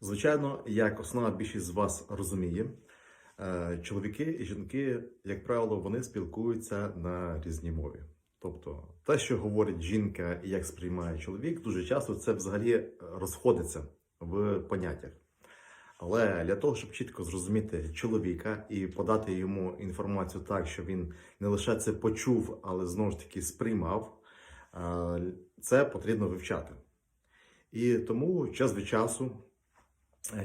Звичайно, як основна більшість з вас розуміє, е, чоловіки і жінки, як правило, вони спілкуються на різній мові. Тобто, те, що говорить жінка і як сприймає чоловік, дуже часто це взагалі розходиться в поняттях. Але для того, щоб чітко зрозуміти чоловіка і подати йому інформацію так, щоб він не лише це почув, але знову ж таки сприймав, е, це потрібно вивчати. І тому час від часу е,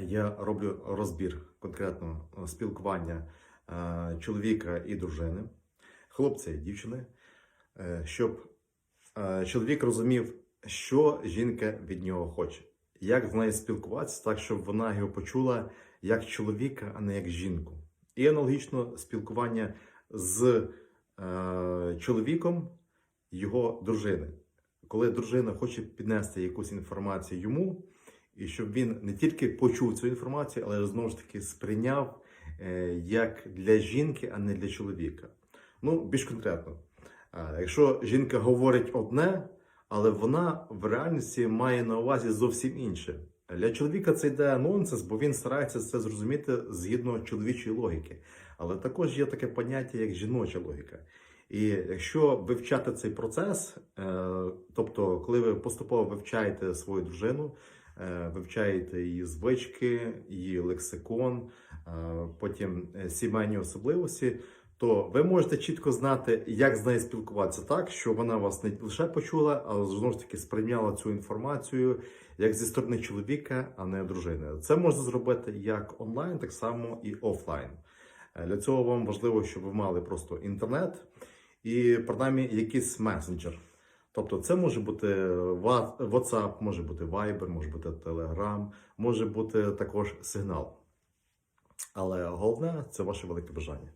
я роблю розбір конкретно е, спілкування е, чоловіка і дружини, хлопця і дівчини, е, щоб чоловік розумів, що жінка від нього хоче, як з нею спілкуватися, так, щоб вона його почула як чоловіка, а не як жінку. І аналогічно спілкування з чоловіком його дружини. Коли дружина хоче піднести якусь інформацію йому, і щоб він не тільки почув цю інформацію, але знову ж таки сприйняв е, як для жінки, а не для чоловіка. Ну, більш конкретно, якщо жінка говорить одне, але вона в реальності має на увазі зовсім інше. Для чоловіка це йде нонсенс, бо він старається це зрозуміти згідно чоловічої логіки. Але також є таке поняття, як жіноча логіка. І якщо вивчати цей процес, е, тобто, коли ви поступово вивчаєте свою дружину, вивчаєте її звички, її лексикон, е, потім е, сімейні особливості, то ви можете чітко знати, як з нею спілкуватися так, що вона вас не лише почула, але знову ж таки сприйняла цю інформацію як зі сторони чоловіка, а не дружини. Це можна зробити як онлайн, так само і офлайн. Е, Для цього вам важливо, щоб ви мали просто інтернет і принаймні якийсь месенджер. Тобто це може бути Ва- WhatsApp, може бути Viber, може бути Telegram, може бути також сигнал. Але головне це ваше велике бажання.